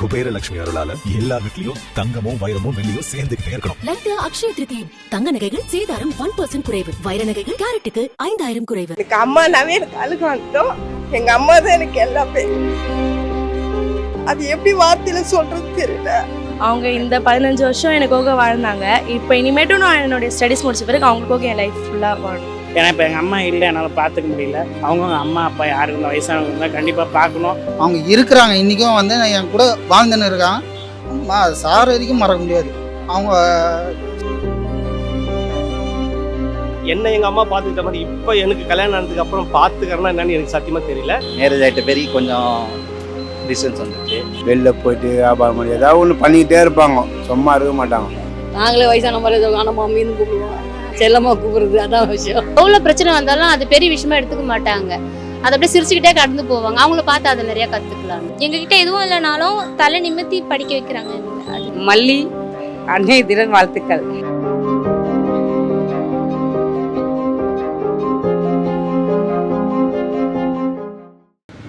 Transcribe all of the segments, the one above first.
குபேரலட்சுமி அருளால எல்லா வீட்லயும் தங்கமும் வைரமும் வெள்ளியும் சேர்ந்துகிட்டே இருக்கணும். லட்டு அக்ஷய திருதி. தங்க நகைகள் சேதாரம் ஒன் பர்சன்ட் குறைவு. வைர நகைகள் கேரட்டுக்கு ஐந்தாயிரம் குறைவு. எனக்கு அம்மானாவே எனக்கு அழுக வந்துட்டோம். எங்க அம்மா தான் எனக்கு எல்லாமே அது எப்படி வார்த்தையில சொல்றது தெரியல. அவங்க இந்த பதினஞ்சு வருஷம் எனக்காக வாழ்ந்தாங்க. இப்போ இனிமேட்டும் நான் என்னுடைய ஸ்டடீஸ் முடிச்ச பிறகு அவங்களுக்காக என் லைஃப் ஃபுல்லாக வாழணும் ஏன்னா இப்போ எங்கள் அம்மா இல்லை என்னால் பார்த்துக்க முடியல. அவங்கவுங்க அம்மா அப்பா யாருக்கு இருந்தால் வயசானவங்க இருந்தால் கண்டிப்பாக பார்க்கணும் அவங்க இருக்கிறாங்க. இன்றைக்கும் வந்து என் கூட வாழ்ந்துன்னு இருக்காங்க. அம்மா சார் வரைக்கும் மறக்க முடியாது. அவங்க என்ன எங்க அம்மா பாத்துக்கிட்ட மாதிரி இப்ப எனக்கு கல்யாணம் ஆனதுக்கு அப்புறம் பாத்துக்கிறேன்னா என்னன்னு எனக்கு சத்தியமா தெரியல. மேரேஜ் ஆகிட்ட பெரிய கொஞ்சம் டிஸ்டன்ஸ் வந்துச்சு. வெளில போயிட்டு வியாபாரம் பண்ணி ஏதாவது ஒன்று பண்ணிக்கிட்டே இருப்பாங்க. சும்மா இருக்க மாட்டாங்க. நாங்களே வயசான மாதிரி ஆனால் மம்மின்னு கூப்பிடுவோம் செல்லம்மா கூப்பிடுறது அதான் விஷயம். எவ்வளோ பிரச்சனை வந்தாலும் அது பெரிய விஷயமா எடுத்துக்க மாட்டாங்க. அதை அப்படியே சிரிச்சுக்கிட்டே கடந்து போவாங்க. அவங்கள பார்த்து அதை நிறைய கத்துக்கலாம் எங்ககிட்ட எதுவும் இல்லைனாலும் தலை நிமித்தி படிக்க வைக்கிறாங்க அது மல்லி அன்னை திறன் வாழ்த்துக்கள்.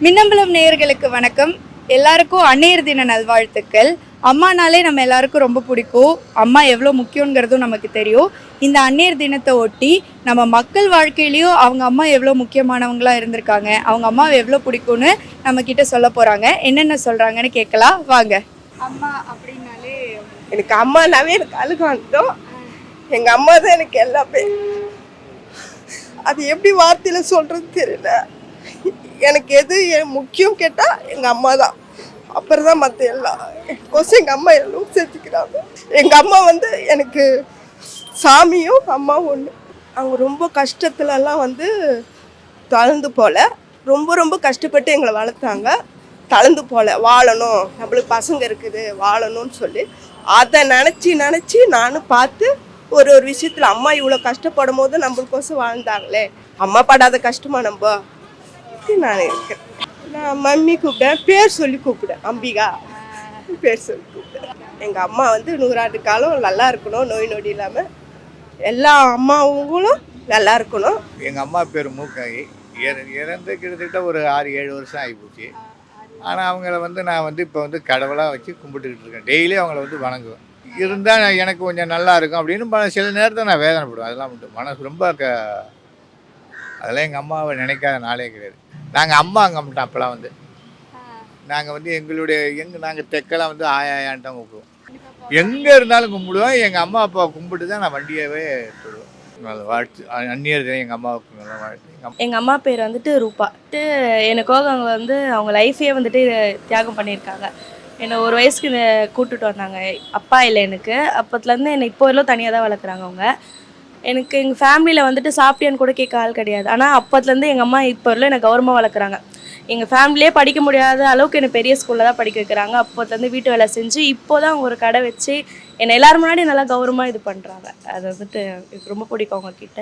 மின்னம்பலம் நேயர்களுக்கு வணக்கம். எல்லாருக்கும் அன்னையர் தின நல்வாழ்த்துக்கள். அம்மானாலே நம்ம எல்லாருக்கும் ரொம்ப பிடிக்கும். அம்மா எவ்வளோ முக்கியங்கிறதும் நமக்கு தெரியும். இந்த அன்னையர் தினத்தை ஒட்டி நம்ம மக்கள் வாழ்க்கையிலையும் அவங்க அம்மா எவ்வளோ முக்கியமானவங்களா இருந்திருக்காங்க. அவங்க அம்மாவை எவ்வளோ பிடிக்கும்னு நம்ம கிட்ட சொல்ல போறாங்க. என்னென்ன சொல்றாங்கன்னு கேட்கலாம். வாங்க. அம்மா அப்படின்னாலே எனக்கு அம்மானாவே எனக்கு அழுக வந்துட்டோம் எங்க அம்மா தான் எனக்கு எல்லாமே. அது எப்படி வார்த்தையில சொல்றது தெரியல. எனக்கு எது முக்கியம் கேட்டா எங்க அம்மா தான். அப்புறம் தான் மற்ற எல்லாம் கொசம் எங்கள் அம்மா எல்லாம் சேர்த்துக்கிறாங்க எங்கள் அம்மா வந்து எனக்கு சாமியும் அம்மாவும் ஒன்று அவங்க ரொம்ப கஷ்டத்துலலாம் வந்து தளர்ந்து போல. ரொம்ப ரொம்ப கஷ்டப்பட்டு எங்களை வளர்த்தாங்க. தளர்ந்து போல. வாழணும். நம்மளுக்கு பசங்க இருக்குது. வாழணும்னு சொல்லி. அதை நினச்சி நினச்சி நானும் பார்த்து ஒரு ஒரு விஷயத்தில் அம்மா இவ்வளோ கஷ்டப்படும் போது நம்மளுக்கோசம் வாழ்ந்தாங்களே. அம்மா படாத கஷ்டமா நம்ம? நான் இருக்கேன். நான் மம்மி கூப்பிட்டேன். பேர் சொல்லி கூப்பிட்டேன். அம்பிகா. பேர் சொல்லி கூப்பிட்டேன். எங்கள் அம்மா வந்து நூறாண்டு காலம் நல்லா இருக்கணும் நோய் நொடி இல்லாமல் எல்லா அம்மாவுங்களும் நல்லா இருக்கணும். எங்கள் அம்மா பேர் மூக்காயி இற- இறந்து கிட்டத்தட்ட ஒரு ஆறு ஏழு வருஷம் ஆகிப்போச்சு. ஆனால் அவங்கள வந்து நான் வந்து இப்போ வந்து கடவுளாக வச்சு கும்பிட்டுக்கிட்டு இருக்கேன். டெய்லி அவங்கள வந்து வணங்குவேன். இருந்தால் எனக்கு கொஞ்சம் நல்லா இருக்கும் அப்படின்னு சில நேரத்தில் நான் வேதனைப்படுவேன். அதெல்லாம் மட்டும். மனசு ரொம்ப க அதெல்லாம் எங்கள் அம்மாவை நினைக்காத நாளே கிடையாது. நாங்கள் அம்மா அங்கே மட்டும் அப்போலாம் வந்து. நாங்கள் வந்து எங்களுடைய எங்கள் நாங்கள் தெக்கெல்லாம் வந்து ஆயாயான்ட்டு கூப்பிடுவோம். எங்கே இருந்தாலும் கும்பிடுவோம். எங்கள் அம்மா அப்பா கும்பிட்டு தான் நான் வண்டியவே நல்ல வாழ்த்து. அந்நியர் எங்கள் அம்மாவுக்கு நல்ல வாழ்த்து. எங்கள் அம்மா பேர் வந்துட்டு ரூபா. எனக்காக அவங்க வந்து அவங்க லைஃபே வந்துட்டு தியாகம் பண்ணியிருக்காங்க. என்னை ஒரு வயசுக்கு இந்த கூட்டுட்டு வந்தாங்க. அப்பா இல்லை எனக்கு. அப்போத்துலேருந்து என்னை இப்போ வரலும் தனியாக தான் வளர்க்குறாங்க அவங்க. எனக்கு எங்கள் ஃபேமிலியில் வந்துட்டு சாப்பிட்டியான்னு கூட கேட்க ஆள் கிடையாது. ஆனால் அப்போத்துலேருந்து எங்கள் அம்மா இப்போ வரல என்னை கௌரவமாக வளர்க்குறாங்க. எங்கள் ஃபேமிலியே படிக்க முடியாத அளவுக்கு என்னை பெரிய ஸ்கூலில் தான் படிக்க வைக்கிறாங்க. அப்போத்துலேருந்து வீட்டு வேலை செஞ்சு இப்போ தான் அவங்க ஒரு கடை வச்சு என்னை எல்லோரும் முன்னாடி நல்லா கௌரவமாக இது பண்ணுறாங்க அது வந்துட்டு எனக்கு ரொம்ப பிடிக்கும் அவங்கக்கிட்ட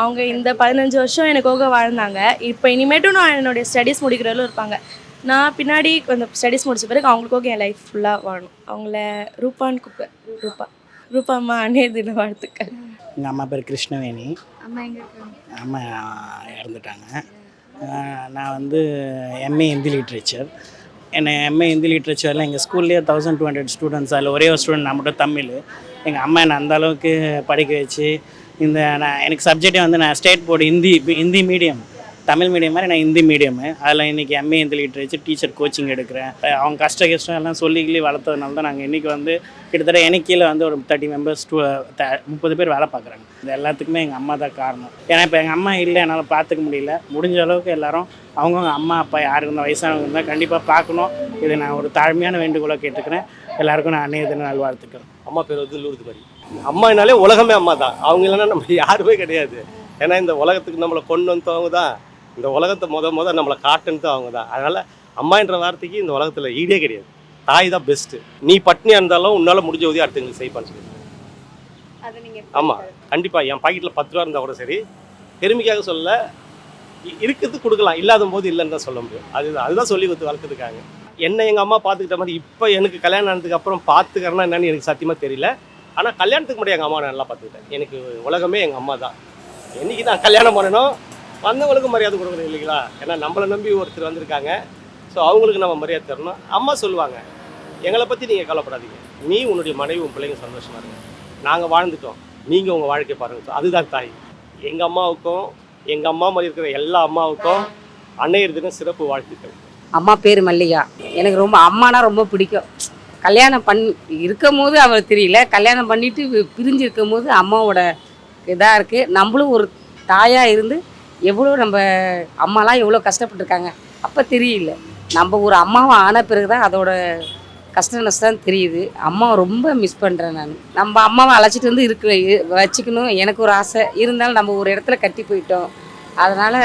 அவங்க இந்த பதினஞ்சு வருஷம் எனக்காக வாழ்ந்தாங்க. இப்போ இனிமேட்டும் நான் என்னுடைய ஸ்டடீஸ் முடிக்கிறவர்களும் இருப்பாங்க. நான் பின்னாடி கொஞ்சம் ஸ்டடீஸ் முடிச்ச பிறகு அவங்களுக்காக என் லைஃப் ஃபுல்லாக வாழணும் அவங்கள ரூபான்னு கூப்பிட்டேன் ரூபா. ரூபா அம்மா அன்னைய தின வாழ்த்துக்கள். எங்கள் அம்மா பேர் கிருஷ்ணவேணி. அம்மா இறந்துட்டாங்க. நான் வந்து எம்ஏ ஹிந்தி லிட்ரேச்சர் என்னை எம்ஏ ஹிந்தி லிட்ரேச்சரில் எங்கள் ஸ்கூல்லேயே தௌசண்ட் டூ ஹண்ட்ரட் ஸ்டூடெண்ட்ஸ் அதில் ஒரே ஒரு ஸ்டூடெண்ட் நான் மட்டும் தமிழ். எங்கள் அம்மா என்னை அந்த அளவுக்கு படிக்க வச்சு இந்த நான் எனக்கு சப்ஜெக்டே வந்து நான் state board Hindi Hindi medium Tamil medium மாதிரி நான் ஹிந்தி மீடியமு அதில் இன்றைக்கி MA Hindi literature teacher coaching எடுக்கிறேன். அவங்க கஷ்ட கஷ்டம் எல்லாம் சொல்லி வளர்த்ததுனால தான் நாங்கள் இன்றைக்கி வந்து கிட்டத்தட்ட எனக்கு கீழே வந்து ஒரு தேர்ட்டி மெம்பர்ஸ் டூ முப்பது பேர் வேலை பார்க்குறாங்க. இது எல்லாத்துக்குமே எங்கள் அம்மா தான் காரணம். ஏன்னா இப்போ எங்கள் அம்மா இல்லை என்னால் பார்த்துக்க முடியல. முடிஞ்ச அளவுக்கு எல்லாரும் அவங்கவுங்க அம்மா அப்பா யார் இருந்தால் வயசானவங்க இருந்தால் கண்டிப்பாக பார்க்கணும் இதை நான் ஒரு தாழ்மையான வேண்டுகோளாக கேட்டுக்கிறேன். எல்லாருக்கும் நான் அன்னைய தின நல்வாழ்த்துக்கிறேன் அம்மா பேர் வந்து லூர்து பாரி. அம்மானாலே உலகமே அம்மா தான். அவங்க இல்லைன்னா நம்ம யாருமே கிடையாது. ஏன்னா இந்த உலகத்துக்கு நம்மளை கொண்டு வந்தவங்க தான் இந்த உலகத்தை முத முத நம்மளை காட்டுனது அவங்க தான் அதனால அம்மான்ற வார்த்தைக்கு இந்த உலகத்துல ஈடே கிடையாது. தாய் தான் பெஸ்ட்டு நீ பட்னியா இருந்தாலும் உன்னால முடிஞ்ச உதவி அடுத்தவங்களுக்கு செய்ப்பான்னு சொல்லி அதை நீங்க ஆமா. கண்டிப்பா. என் பாக்கெட்ல பத்து ரூபா இருந்தா கூட சரி. பெருமைக்காக சொல்ல இருக்கிறது கொடுக்கலாம். இல்லாத போது இல்லைன்னு தான் சொல்ல முடியும். அதுதான் அதுதான் சொல்லி கொடுத்து வளர்த்துருக்காங்க என்ன எங்க அம்மா பார்த்துக்கிட்ட மாதிரி இப்போ எனக்கு கல்யாணம் ஆனதுக்கு அப்புறம் பார்த்துக்கிறேன்னா என்னன்னு எனக்கு சத்தியமா தெரியல. ஆனா கல்யாணத்துக்கு முன்னாடி எங்க அம்மா நல்லா பார்த்துக்கிட்டேன் எனக்கு உலகமே எங்க அம்மா தான். என்னைக்கு நான் கல்யாணம் பண்ணணும் வந்தவங்களுக்கு மரியாதை கொடுக்கணும் இல்லைங்களா? ஏன்னா நம்மளை நம்பி ஒருத்தர் வந்திருக்காங்க. ஸோ அவங்களுக்கு நம்ம மரியாதை தரணும். அம்மா சொல்லுவாங்க எங்களை பற்றி நீங்கள் கவலைப்படாதீங்க. நீ உன்னுடைய மனைவி உன் பிள்ளைங்க சந்தோஷமாக இருங்க. நாங்கள் வாழ்ந்துட்டோம். நீங்கள் உங்கள் வாழ்க்கை ஸோ அதுதான் தாய். எங்கள் அம்மாவுக்கும் எங்கள் அம்மா மாதிரி இருக்கிற எல்லா அம்மாவுக்கும் அன்னையர் தினம் சிறப்பு வாழ்த்துக்கள். அம்மா பேர் மல்லிகா. எனக்கு ரொம்ப அம்மானா ரொம்ப பிடிக்கும். கல்யாணம் பண் இருக்கும் போது அவர் தெரியல. கல்யாணம் பண்ணிட்டு பிரிஞ்சு இருக்கும் போது அம்மாவோட இதாக இருக்குது நம்மளும் ஒரு தாயாக இருந்து எவ்வளோ நம்ம அம்மாலாம் எவ்வளோ கஷ்டப்பட்டிருக்காங்க? அப்போ தெரியல. நம்ம ஒரு அம்மாவை ஆன பிறகு தான் அதோட கஷ்ட நஷ்டம் தெரியுது. அம்மாவை ரொம்ப மிஸ் பண்ணுறேன் நான். நம்ம அம்மாவை அழைச்சிட்டு வந்து இருக்க வச்சுக்கணும். எனக்கு ஒரு ஆசை. இருந்தாலும் நம்ம ஒரு இடத்துல கட்டி போயிட்டோம். அதனால்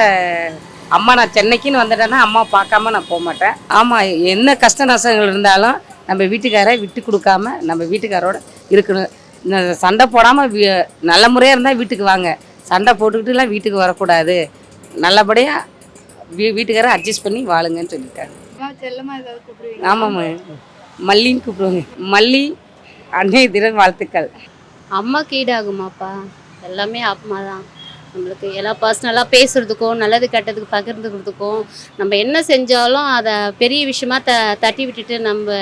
அம்மா நான் சென்னைக்குன்னு வந்துட்டேன்னா அம்மா பார்க்காம நான் போக மாட்டேன். ஆமாம் என்ன கஷ்ட நஷ்டங்கள் இருந்தாலும் நம்ம வீட்டுக்காரை விட்டு கொடுக்காம நம்ம வீட்டுக்காரோட இருக்கணும். சண்டை போடாமல் நல்ல முறையாக இருந்தால் வீட்டுக்கு வாங்க. சண்டை போட்டுக்கிட்டுலாம் வீட்டுக்கு வரக்கூடாது. நல்லபடியாக வீ வீட்டுக்காரை அட்ஜஸ்ட் பண்ணி வாழுங்கன்னு சொல்லிட்டாங்க அம்மா செல்லமா ஏதாவது கூப்பிடுவீங்க ஆமாம்மா. மல்லின்னு கூப்பிடுவாங்க. மல்லி அன்னைய தினம் வாழ்த்துக்கள். அம்மாக்கு ஈடாகுமாப்பா. எல்லாமே அம்மா தான் நம்மளுக்கு எல்லாம் பர்சனலாக பேசுகிறதுக்கும் நல்லது கெட்டதுக்கு பகிர்ந்துக்கிறதுக்கும் நம்ம என்ன செஞ்சாலும் அதை பெரிய விஷயமா த தட்டி விட்டுட்டு நம்ம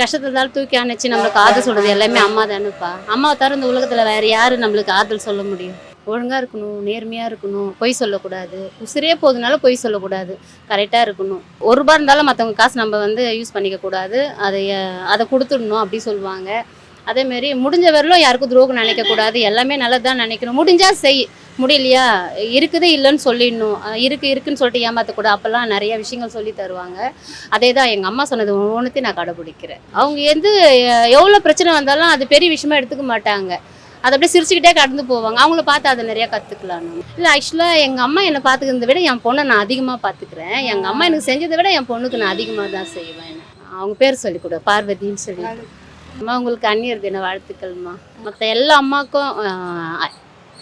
கஷ்டத்தில் இருந்தாலும் தூக்கி அணைச்சி நம்மளுக்கு ஆறுதல் சொல்கிறது எல்லாமே அம்மா தானேப்பா அம்மாவை தவிர இந்த உலகத்தில் வேறு யார் நம்மளுக்கு ஆறுதல் சொல்ல முடியும்? ஒழுங்காக இருக்கணும் நேர்மையாக இருக்கணும் பொய் சொல்லக்கூடாது. உசிரே போதுனால பொய் சொல்லக்கூடாது. கரெக்டாக இருக்கணும். ஒரு ரூபா இருந்தாலும் மற்றவங்க காசு நம்ம வந்து யூஸ் பண்ணிக்கக்கூடாது அதை அதை கொடுத்துடணும் அப்படி சொல்லுவாங்க. அதேமாரி முடிஞ்ச வரலும் யாருக்கும் துரோகம் நினைக்கக்கூடாது எல்லாமே நல்லதான் நினைக்கணும். முடிஞ்சால் செய். முடியலையா? இருக்குது இல்லைன்னு சொல்லிடணும். இருக்குது இருக்குன்னு சொல்லிட்டு ஏமாற்றக்கூடாது அப்போல்லாம் நிறைய விஷயங்கள் சொல்லி தருவாங்க. அதே தான் எங்கள் அம்மா சொன்னது ஒவ்வொன்றுத்தையும் நான் கடைப்பிடிக்கிறேன் அவங்க எது எவ்வளோ பிரச்சனை வந்தாலும் அது பெரிய விஷயமா எடுத்துக்க மாட்டாங்க. அதை அப்படியே சிரிச்சுக்கிட்டே கடந்து போவாங்க. அவங்கள பார்த்து அதை நிறையா கற்றுக்கலாம் இல்லை ஆக்சுவலாக எங்கள் அம்மா என்னை பார்த்துக்கிறத விட என் பொண்ணை நான் அதிகமாக பார்த்துக்கிறேன். எங்கள் அம்மா எனக்கு செஞ்சதை விட என் பொண்ணுக்கு நான் அதிகமாக தான் செய்வேன். அவங்க பேர் சொல்லிக் கொடு பார்வதின்னு சொல்லி அம்மா உங்களுக்கு அந்நியர் தின வாழ்த்துக்கள்மா. மற்ற எல்லா அம்மாக்கும்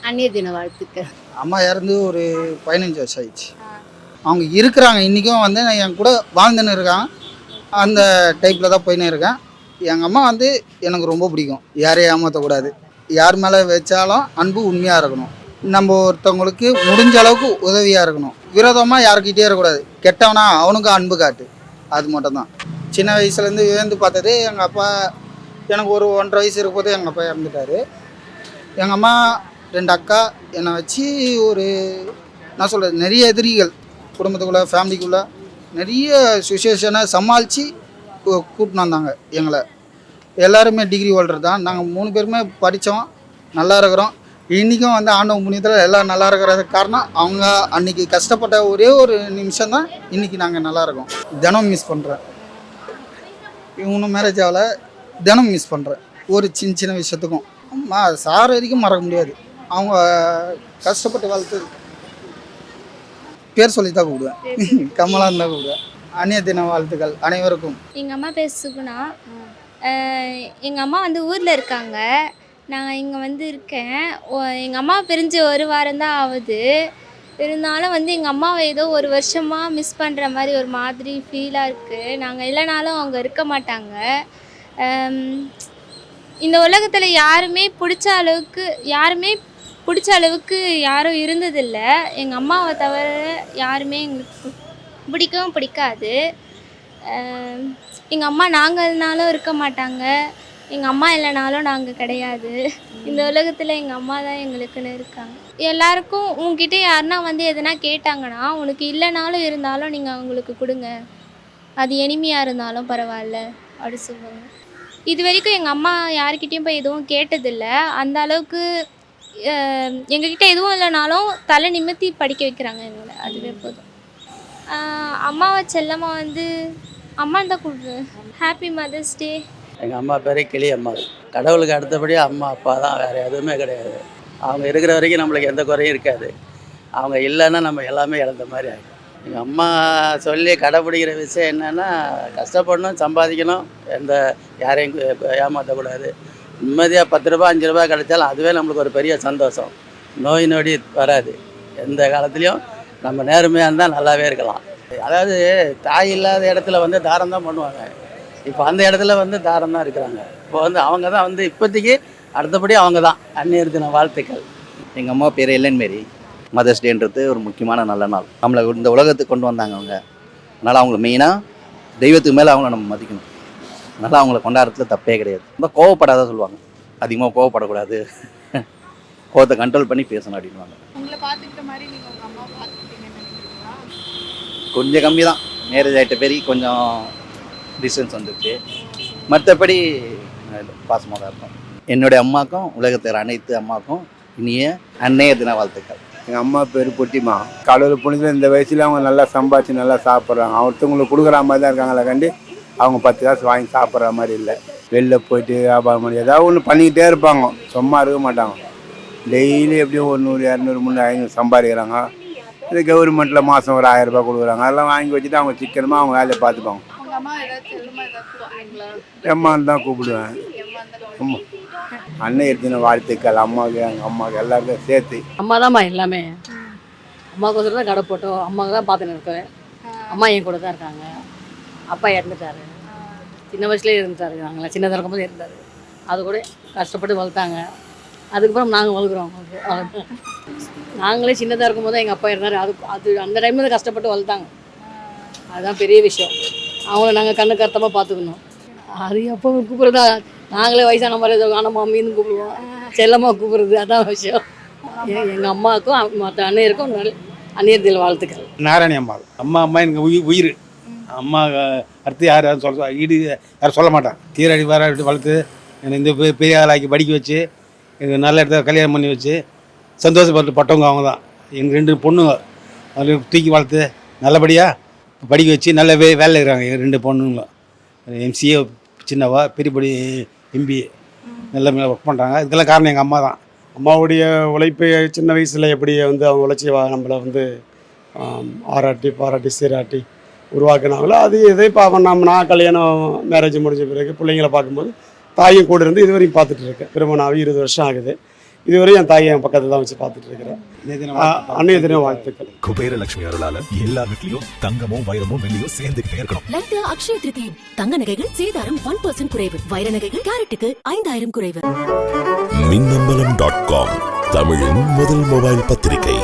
அந்நியர் தின வாழ்த்துக்கள். அம்மா இறந்து ஒரு பதினஞ்சு வருஷம் ஆயிடுச்சு. அவங்க இருக்கிறாங்க. இன்றைக்கும் வந்து நான் என் கூட வாழ்ந்துன்னு இருக்காங்க. அந்த டைப்பில் தான் போயின்னு இருக்கேன். எங்கள் அம்மா வந்து எனக்கு ரொம்ப பிடிக்கும். யாரையும் ஏமாற்றக்கூடாது யார் மேலே வச்சாலும் அன்பு உண்மையாக இருக்கணும். நம்ம ஒருத்தவங்களுக்கு முடிஞ்ச அளவுக்கு உதவியாக இருக்கணும். விரோதமாக யாருக்கிட்டே இருக்கக்கூடாது. கெட்டவனா அவனுக்கும் அன்பு காட்டு. அது மட்டும்தான். சின்ன வயசுலேருந்து வியந்து பார்த்தது எங்கள் அப்பா எனக்கு ஒரு ஒன்றரை வயசு இருக்கும்போது எங்கள் அப்பா இறந்துட்டாரு. எங்கள் அம்மா ரெண்டு அக்கா என்னை வச்சு ஒரு நான் சொல்கிறது நிறைய எதிரிகள். குடும்பத்துக்குள்ளே ஃபேமிலிக்குள்ளே நிறைய சுச்சுவேஷனை சமாளித்து கூட்டின்னு வந்தாங்க எங்களை. எல்லாருமே டிகிரி ஹோல்டர் தான். நாங்கள் மூணு பேருமே படித்தோம் நல்லா இருக்கிறோம். இன்றைக்கும் வந்து ஆண்டவ புண்ணியத்தில் எல்லாம் நல்லா இருக்கிறதுக்கு காரணம் அவங்க அன்னைக்கு கஷ்டப்பட்ட ஒரே ஒரு நிமிஷம் தான் இன்றைக்கி நாங்கள் நல்லா இருக்கோம். தினம் மிஸ் பண்ணுறேன் இவனும் மேரேஜ் ஆகல தினம் மிஸ் பண்ணுறேன் ஒரு சின்ன சின்ன விஷயத்துக்கும். அம்மா சார் வரைக்கும் மறக்க முடியாது. அவங்க கஷ்டப்பட்டு வளர்த்தது. பேர் சொல்லி தான் கூப்பிடுவேன் கமலான்னு தான் கூப்பிடுவேன். அந்நிய தின வாழ்த்துக்கள் அனைவருக்கும். எங்கள் அம்மா பேர் சுகுணா. எங்கள் அம்மா வந்து ஊரில் இருக்காங்க. நான் இங்கே வந்து இருக்கேன். எங்கள் அம்மா பிரிஞ்சு ஒரு வாரம் தான் ஆகுது. இருந்தாலும் வந்து எங்கள் அம்மாவை ஏதோ ஒரு வருஷமாக மிஸ் பண்ணுற மாதிரி ஒரு மாதிரி ஃபீலாக இருக்குது நாங்கள் இல்லைனாலும் அவங்க இருக்க மாட்டாங்க. இந்த உலகத்தில் யாருமே பிடிச்ச அளவுக்கு யாருமே பிடிச்ச அளவுக்கு யாரும் இருந்ததில்லை. எங்கள் அம்மாவை தவிர யாருமே எங்களுக்கு பிடிக்கவும் பிடிக்காது. எங்கள் அம்மா நாங்கள் இருக்க மாட்டாங்க. எங்கள் அம்மா இல்லைனாலும் நாங்கள் கிடையாது. இந்த உலகத்தில் எங்கள் அம்மா தான் எங்களுக்குன்னு இருக்காங்க. எல்லாருக்கும் உங்ககிட்ட யாருன்னா வந்து எதனா கேட்டாங்கன்னா உனக்கு இல்லைனாலும் இருந்தாலும் நீங்கள் அவங்களுக்கு கொடுங்க. அது எளிமையாக இருந்தாலும் பரவாயில்ல அப்படி சொல்லுவாங்க. இது வரைக்கும் எங்கள் அம்மா யாருக்கிட்டேயும் போய் எதுவும் கேட்டதில்லை. அந்த அளவுக்கு எங்ககிட்ட எதுவும் இல்லைனாலும் தலை நிமித்தி படிக்க வைக்கிறாங்க எங்களை. அதுவே போதும். அம்மாவை செல்லம்மா வந்து அம்மான்னு தான் கூப்பிடுவேன் ஹாப்பி மதர்ஸ் டே எங்கள் அம்மா பேரே கிளி அம்மா. கடவுளுக்கு அடுத்தபடி அம்மா அப்பா தான். வேறு எதுவுமே கிடையாது. அவங்க இருக்கிற வரைக்கும் நம்மளுக்கு எந்த குறையும் இருக்காது. அவங்க இல்லைன்னா நம்ம எல்லாமே இழந்த மாதிரி ஆகும் எங்கள் அம்மா சொல்லி கடைப்பிடிக்கிற விஷயம் என்னென்னா கஷ்டப்படணும் சம்பாதிக்கணும். எந்த யாரையும் ஏமாற்றக்கூடாது நிம்மதியாக பத்து ரூபா அஞ்சு ரூபா கிடைச்சாலும் அதுவே நம்மளுக்கு ஒரு பெரிய சந்தோஷம். நோய் நொடி வராது. எந்த காலத்துலேயும் நம்ம நேர்மையாக இருந்தால் நல்லாவே இருக்கலாம். அதாவது தாய் இல்லாத இடத்துல வந்து தாரம் தான் பண்ணுவாங்க. இப்போ அந்த இடத்துல வந்து தாரம் தான் இருக்கிறாங்க. இப்போ வந்து அவங்க தான் வந்து இப்போதைக்கு அடுத்தபடி அவங்க தான் அந்நியர் தின வாழ்த்துக்கள். எங்கள் அம்மா பேர் எல்லன் மேரி. மதர்ஸ் டேன்றது ஒரு முக்கியமான நல்ல நாள். நம்மளை இந்த உலகத்துக்கு கொண்டு வந்தாங்க அவங்க. அதனால் அவங்கள மெயினாக தெய்வத்துக்கு மேலே அவங்கள நம்ம மதிக்கணும். அதனால் அவங்கள கொண்டாடுறதுல தப்பே கிடையாது. ரொம்ப கோவப்படாத சொல்லுவாங்க. அதிகமாக கோவப்படக்கூடாது. கோவத்தை கண்ட்ரோல் பண்ணி பேசணும் அப்படின்வாங்க கொஞ்சம் கம்மி தான் மேரேஜ் ஆகிட்ட பெரிய கொஞ்சம் டிஸ்டன்ஸ் வந்துருச்சு மற்றபடி பாசமாக தான் இருக்கும். என்னுடைய அம்மாக்கும் உலகத்தில் அனைத்து அம்மாக்கும் இனிய அன்னைய தின வாழ்த்துக்கள். எங்கள் அம்மா பேர் பொட்டிமா. கடவுள் புனித இந்த வயசில் அவங்க நல்லா சம்பாதிச்சு நல்லா சாப்பிட்றாங்க. ஒருத்தவங்களுக்கு கொடுக்குற மாதிரி தான் இருக்காங்களே கண்டி அவங்க பத்து காசு வாங்கி சாப்பிட்ற மாதிரி இல்லை. வெளில போயிட்டு வியாபாரம் பண்ணி ஏதாவது ஒன்று பண்ணிக்கிட்டே இருப்பாங்க. சும்மா இருக்க மாட்டாங்க. டெய்லி எப்படியும் ஒரு நூறு இரநூறு முந்நூறு ஐநூறு சம்பாதிக்கிறாங்க. இது கவர்மெண்ட்டில் மாதம் ஒரு ஆயிரம் ரூபாய் கொடுக்குறாங்க. அதெல்லாம் வாங்கி வச்சுட்டு அவங்க சிக்கனமாக அவங்க வேலையை பார்த்துப்பாங்க. எம்மான்னு தான் கூப்பிடுவேன். ஆமாம் அன்னை தின வாழ்த்துக்கள் அம்மாவுக்கு எங்கள் அம்மாவுக்கு எல்லாருக்கும் சேர்த்து. அம்மா தான்மா எல்லாமே. அம்மாவுக்கு தான் கடை போட்டோம். அம்மாவுக்கு தான் பார்த்துன்னு இருக்கேன் அம்மா என் கூட தான் இருக்காங்க. அப்பா இறந்துட்டாரு. சின்ன வயசுலேயே இருந்துட்டாரு நாங்களா சின்னதாக இருக்கும்போது இருந்தார் அது கூட கஷ்டப்பட்டு வளர்த்தாங்க. அதுக்கப்புறம் நாங்கள் வளர்க்குறோம். அவங்களுக்கு. நாங்களே சின்னதாக இருக்கும்போது எங்கள் அப்பா இருந்தார். அது அது அந்த டைமில் தான் கஷ்டப்பட்டு வளர்த்தாங்க. அதுதான் பெரிய விஷயம். அவங்கள நாங்கள் கண்ணு கருத்தமாக பார்த்துக்கணும் அது எப்போ கூப்பிட்றதா? நாங்களே வயசான மாதிரி ஏதோ ஆன மம்மின்னு கூப்பிடுவோம். செல்லமாக கூப்பிட்றது அதான் விஷயம். எங்கள் அம்மாவுக்கும் மற்ற அன்னையருக்கும் அந்நியத்தில் வாழ்த்துக்கள். நாராயணி அம்மா. அம்மா அம்மா எனக்கு உயிர் உயிர். அம்மா அடுத்து யார் யாரும் சொல்ல ஈடு யாரும் சொல்ல மாட்டான் கீரடி வர வளர்த்து என்னை இந்த பெரிய ஆளாக்கி படிக்க வச்சு எனக்கு நல்ல இடத்துல கல்யாணம் பண்ணி வச்சு சந்தோஷப்பட்டு பட்டவங்க அவங்க தான். எங்கள் ரெண்டு பொண்ணுங்க அதில் தூக்கி வளர்த்து நல்லபடியாக படிக்க வச்சு நல்ல வே வேலை இருக்கிறாங்க எங்கள் ரெண்டு பொண்ணுங்களும் எம்சிஏ சின்னவா பெரியபடி எம்பிஏ நல்ல ஒர்க் பண்ணுறாங்க இதுக்கெல்லாம் காரணம் எங்கள் அம்மா தான். அம்மாவுடைய உழைப்பு சின்ன வயசில் எப்படி வந்து அவங்க உழைச்சி நம்மளை வந்து ஆராட்டி பாராட்டி சீராட்டி உருவாக்குனாங்களோ அது இதே பாவம். நம்ம நான் கல்யாணம் மேரேஜ் முடிஞ்ச பிறகு பிள்ளைங்கள பார்க்கும்போது தாயும் கூட இருந்து இதுவரையும் பார்த்துட்டு இருக்கேன். திருமணம் ஆகி இருபது வருஷம் ஆகுது. இதுவரையும் என் தாயை என் பக்கத்தில் தான் வச்சு பார்த்துட்டு இருக்கிறேன். அன்னைய தினம் வாழ்த்துக்கள். குபேரலட்சுமி அருளால எல்லா வீட்லயும் தங்கமும் வைரமும் வெள்ளியும் சேர்ந்துக்கிட்டே இருக்கணும். லட்டு அக்ஷய திருதி தங்க நகைகள் சேதாரம் ஒன் பர்சன்ட் குறைவு. வைர நகைகள் கேரட்டுக்கு ஐந்தாயிரம் குறைவு. மின்னம்பலம் டாட் காம் தமிழின் முதல் மொபைல் பத்திரிகை.